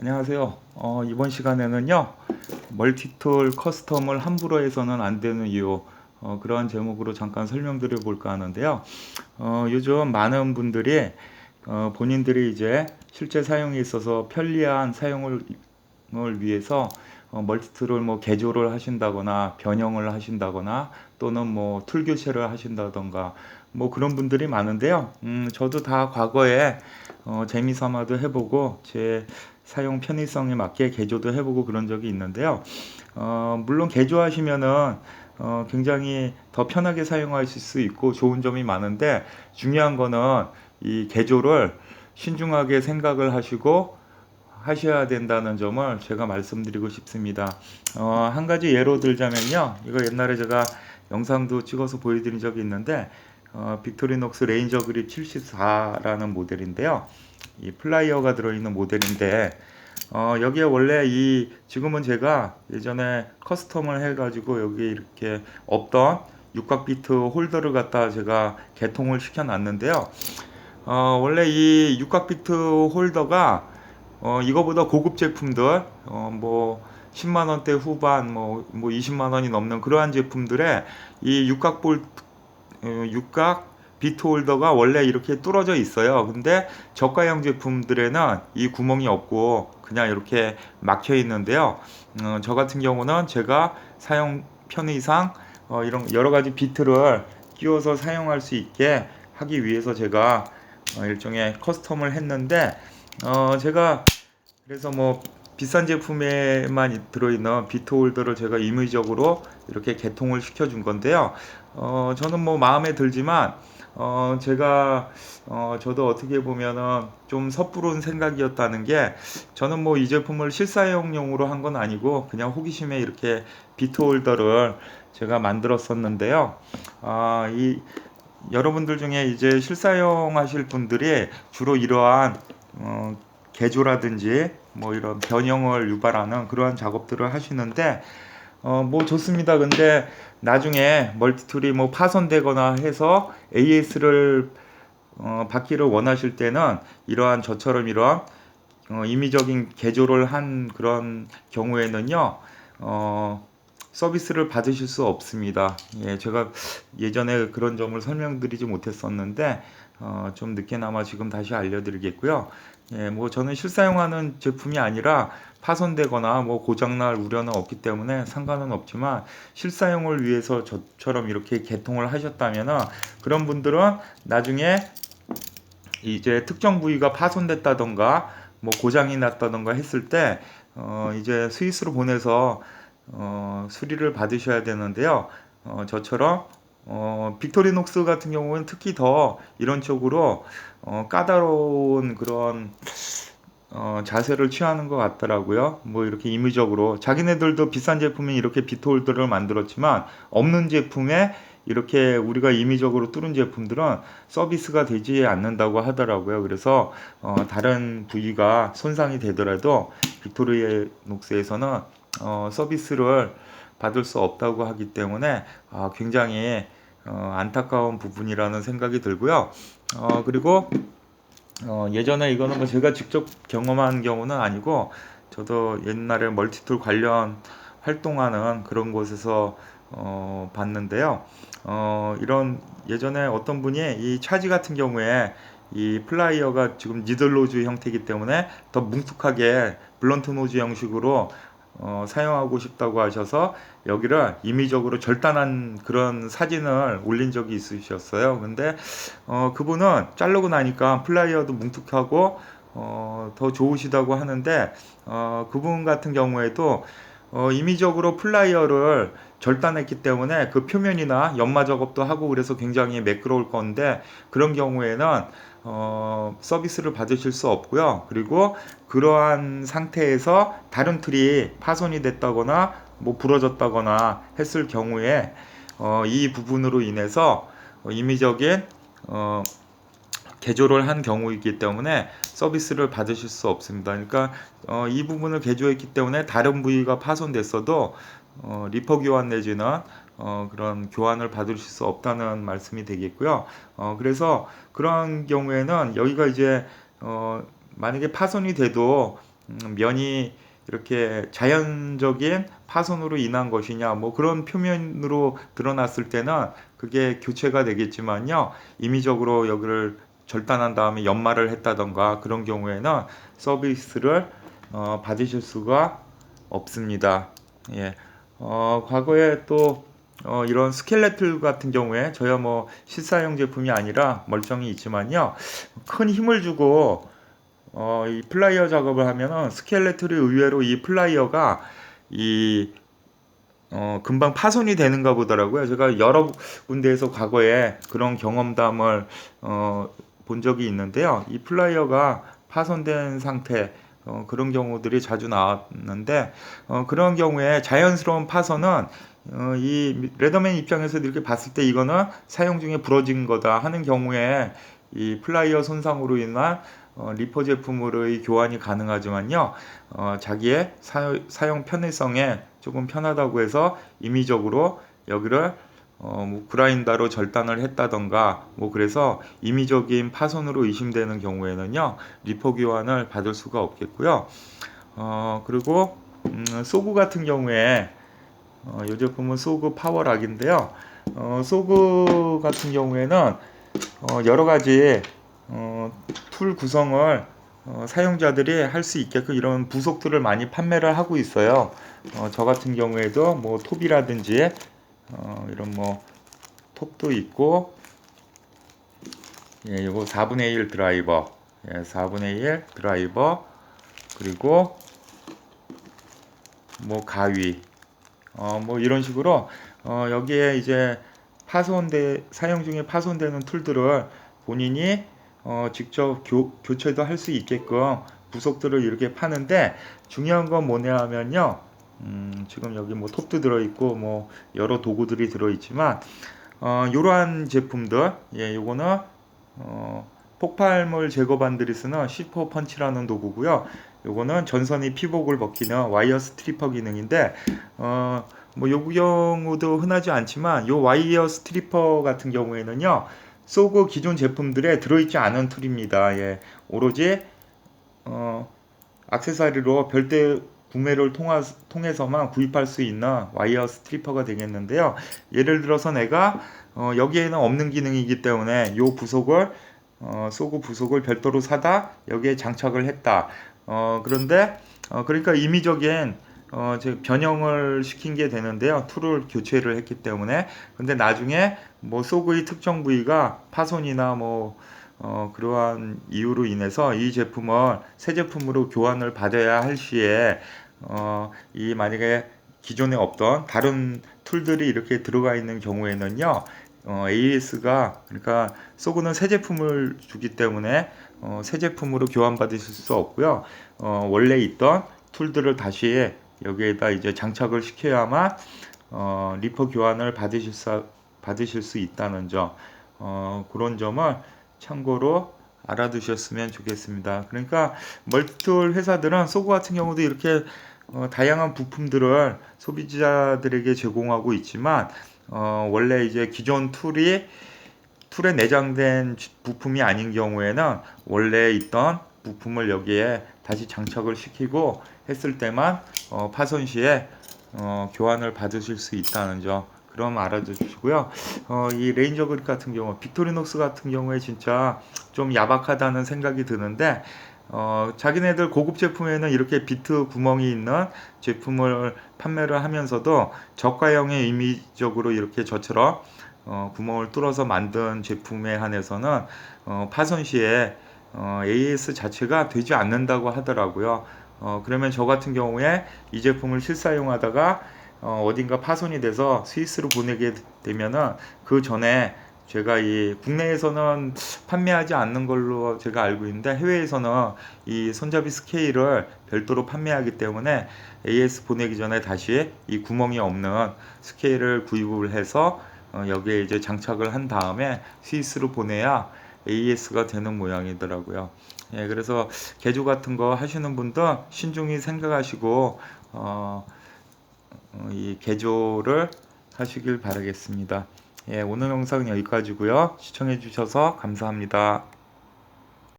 안녕하세요. 어, 이번 시간에는요 멀티툴 커스텀을 함부로 해서는 안 되는 이유 어, 그러한 제목으로 잠깐 설명드려 볼까 하는데요. 어, 요즘 많은 분들이 어, 본인들이 이제 실제 사용에 있어서 편리한 사용을 을 위해서 어, 멀티툴을 뭐 개조를 하신다거나 변형을 하신다거나 또는 뭐 툴 교체를 하신다던가 뭐 그런 분들이 많은데요. 음, 저도 다 과거에 어, 재미삼아도 해보고 제 사용 편의성에 맞게 개조도 해보고 그런 적이 있는데요. 어, 물론 개조하시면은 어, 굉장히 더 편하게 사용하실 수 있고 좋은 점이 많은데 중요한 거는 이 개조를 신중하게 생각을 하시고 하셔야 된다는 점을 제가 말씀드리고 싶습니다. 어, 한 가지 예로 들자면요. 이거 옛날에 제가 영상도 찍어서 보여드린 적이 있는데 어, 빅토리녹스 레인저 그립 74라는 모델인데요. 이 플라이어가 들어있는 모델인데 어, 여기에 원래 이 지금은 제가 예전에 커스텀을 해가지고 여기 이렇게 없던 육각 비트 홀더를 갖다 제가 개통을 시켜놨는데요. 어, 원래 이 육각 비트 홀더가 어, 이거보다 고급 제품들 어, 뭐 10만 원대 후반 뭐, 뭐 20만 원이 넘는 그러한 제품들에 이 육각 볼 어, 육각 비트 홀더가 원래 이렇게 뚫어져 있어요. 근데 저가형 제품들에는 이 구멍이 없고 그냥 이렇게 막혀 있는데요. 어, 저 같은 경우는 제가 사용 편의상 어, 이런 여러 가지 비트를 끼워서 사용할 수 있게 하기 위해서 제가 어, 일종의 커스텀을 했는데 어, 제가 그래서 뭐 비싼 제품에만 들어있는 비트 홀더를 제가 임의적으로 이렇게 개통을 시켜준 건데요. 어, 저는 뭐 마음에 들지만 어, 제가 어, 저도 어떻게 보면은 좀 섣부른 생각이었다는 게 저는 뭐 이 제품을 실사용용으로 한 건 아니고 그냥 호기심에 이렇게 비트 홀더를 제가 만들었었는데요. 아, 이 여러분들 중에 이제 실사용 하실 분들이 주로 이러한 어, 개조라든지 뭐 이런 변형을 유발하는 그러한 작업들을 하시는데 어, 뭐 좋습니다. 근데 나중에 멀티툴이 뭐 파손되거나 해서 AS를 어, 받기를 원하실 때는 이러한 저처럼 이러한 어, 임의적인 개조를 한 그런 경우에는요, 어, 서비스를 받으실 수 없습니다. 예, 제가 예전에 그런 점을 설명드리지 못했었는데, 어, 좀 늦게나마 지금 다시 알려드리겠고요. 예, 뭐 저는 실사용하는 제품이 아니라 파손되거나 뭐 고장날 우려는 없기 때문에 상관은 없지만 실사용을 위해서 저처럼 이렇게 개통을 하셨다면은 그런 분들은 나중에 이제 특정 부위가 파손됐다던가 뭐 고장이 났다던가 했을 때 어, 이제 스위스로 보내서 어, 수리를 받으셔야 되는데요. 어, 저처럼 어, 빅토리녹스 같은 경우는 특히 더 이런 쪽으로 어, 까다로운 그런 어, 자세를 취하는 것 같더라고요. 뭐 이렇게 임의적으로 자기네들도 비싼 제품이 이렇게 비트홀더를 만들었지만 없는 제품에 이렇게 우리가 임의적으로 뚫은 제품들은 서비스가 되지 않는다고 하더라고요. 그래서 어, 다른 부위가 손상이 되더라도 빅토리아 녹스에서는 어, 서비스를 받을 수 없다고 하기 때문에 아, 굉장히 어, 안타까운 부분이라는 생각이 들고요. 어, 그리고 어, 예전에 이거는 뭐 제가 직접 경험한 경우는 아니고 저도 옛날에 멀티툴 관련 활동하는 그런 곳에서 어, 봤는데요. 어, 이런 예전에 어떤 분이 이 차지 같은 경우에 이 플라이어가 지금 니들 로즈 형태이기 때문에 더 뭉툭하게 블런트 노즈 형식으로 어, 사용하고 싶다고 하셔서 여기를 임의적으로 절단한 그런 사진을 올린 적이 있으셨어요. 근데 어, 그분은 자르고 나니까 플라이어도 뭉툭하고 어, 더 좋으시다고 하는데 어, 그분 같은 경우에도 어, 임의적으로 플라이어를 절단했기 때문에 그 표면이나 연마 작업도 하고 그래서 굉장히 매끄러울 건데 그런 경우에는 어, 서비스를 받으실 수 없고요. 그리고 그러한 상태에서 다른 틀이 파손이 됐다거나 뭐 부러졌다거나 했을 경우에 어, 이 부분으로 인해서 어, 임의적인 어, 개조를 한 경우이기 때문에 서비스를 받으실 수 없습니다. 그러니까 어, 이 부분을 개조했기 때문에 다른 부위가 파손됐어도 어, 리퍼 교환 내지는 어, 그런 교환을 받으실 수 없다는 말씀이 되겠고요. 어, 그래서 그런 경우에는 여기가 이제 어, 만약에 파손이 돼도 음, 면이 이렇게 자연적인 파손으로 인한 것이냐 뭐 그런 표면으로 드러났을 때는 그게 교체가 되겠지만요 임의적으로 여기를 절단한 다음에 연마를 했다던가 그런 경우에는 서비스를 어, 받으실 수가 없습니다. 예. 어, 과거에 또 어, 이런 스켈레틀 같은 경우에 저야 뭐 실사용 제품이 아니라 멀쩡히 있지만요 큰 힘을 주고 어, 이 플라이어 작업을 하면은 스켈레틀이 의외로 이 플라이어가 이 어, 금방 파손이 되는가 보더라고요. 제가 여러 군데에서 과거에 그런 경험담을 어, 본 적이 있는데요. 이 플라이어가 파손된 상태 어, 그런 경우들이 자주 나왔는데 어, 그런 경우에 자연스러운 파손은 어, 이 레더맨 입장에서 이렇게 봤을 때 이거는 사용 중에 부러진 거다 하는 경우에 이 플라이어 손상으로 인한 어, 리퍼 제품으로의 교환이 가능하지만요. 어, 자기의 사, 사용 편의성에 조금 편하다고 해서 임의적으로 여기를 어, 뭐 그라인더로 절단을 했다던가 뭐 그래서 임의적인 파손으로 의심되는 경우에는요 리퍼 교환을 받을 수가 없겠고요. 어, 그리고 음, 소구 같은 경우에 어, 이 제품은 소구 파워락인데요. 어, 소구 같은 경우에는 어, 여러 가지 어, 툴 구성을 어, 사용자들이 할 수 있게끔 이런 부속들을 많이 판매를 하고 있어요. 어, 저 같은 경우에도 뭐 톱이라든지 어, 이런 뭐 톱도 있고 예, 요거 4분의 1 드라이버. 예, 4분의 1 드라이버. 그리고 뭐 가위. 어, 뭐 이런 식으로 어, 여기에 이제 파손돼 사용 중에 파손되는 툴들을 본인이 어, 직접 교, 교체도 할 수 있게끔 부속들을 이렇게 파는데 중요한 건 뭐냐 하면요 음, 지금 여기 뭐 톱도 들어있고 뭐 여러 도구들이 들어있지만 어, 이러한 제품들 예 요거는 어, 폭발물 제거 반들이 쓰는 C4 펀치라는 도구고요 요거는 전선이 피복을 벗기는 와이어 스트리퍼 기능인데 어, 뭐요 경우도 흔하지 않지만 요 와이어 스트리퍼 같은 경우에는요 소고 기존 제품들에 들어있지 않은 툴입니다. 예, 오로지 어, 악세사리로 별대 구매를 통하, 통해서만 구입할 수 있는 와이어 스트리퍼가 되겠는데요. 예를 들어서 내가 어, 여기에는 없는 기능이기 때문에 이 부속을 어, 소구 부속을 별도로 사다 여기에 장착을 했다. 어, 그런데 어, 그러니까 임의적인 어, 즉 변형을 시킨 게 되는데요. 툴을 교체를 했기 때문에. 근데 나중에 뭐 소그의 특정 부위가 파손이나 뭐 어, 그러한 이유로 인해서 이 제품을 새 제품으로 교환을 받아야 할 시에 어, 이 만약에 기존에 없던 다른 툴들이 이렇게 들어가 있는 경우에는요. 어, AS가 그러니까 소그는 새 제품을 주기 때문에 어, 새 제품으로 교환받으실 수 없고요. 어, 원래 있던 툴들을 다시 여기에다 이제 장착을 시켜야만 어, 리퍼 교환을 받으실 수, 받으실 수 있다는 점 어, 그런 점을 참고로 알아두셨으면 좋겠습니다. 그러니까 멀티툴 회사들은 소고 같은 경우도 이렇게 어, 다양한 부품들을 소비자들에게 제공하고 있지만 어, 원래 이제 기존 툴이 툴에 내장된 부품이 아닌 경우에는 원래 있던 부품을 여기에 다시 장착을 시키고 했을 때만 어, 파손 시에 어, 교환을 받으실 수 있다는 점 그럼 알아두시고요. 어, 이 레인저 그립 같은 경우, 빅토리녹스 같은 경우에 진짜 좀 야박하다는 생각이 드는데 어, 자기네들 고급 제품에는 이렇게 비트 구멍이 있는 제품을 판매를 하면서도 저가형의 의미적으로 이렇게 저처럼 어, 구멍을 뚫어서 만든 제품에 한해서는 어, 파손 시에 어, AS 자체가 되지 않는다고 하더라고요. 어, 그러면 저 같은 경우에 이 제품을 실사용하다가 어, 어딘가 파손이 돼서 스위스로 보내게 되면은 그 전에 제가 이 국내에서는 판매하지 않는 걸로 제가 알고 있는데 해외에서는 이 손잡이 스케일을 별도로 판매하기 때문에 AS 보내기 전에 다시 이 구멍이 없는 스케일을 구입을 해서 어, 여기에 이제 장착을 한 다음에 스위스로 보내야 AS가 되는 모양이더라고요. 예, 그래서 개조 같은 거 하시는 분도 신중히 생각하시고 어, 어, 이 개조를 하시길 바라겠습니다. 예, 오늘 영상은 여기까지고요. 시청해 주셔서 감사합니다.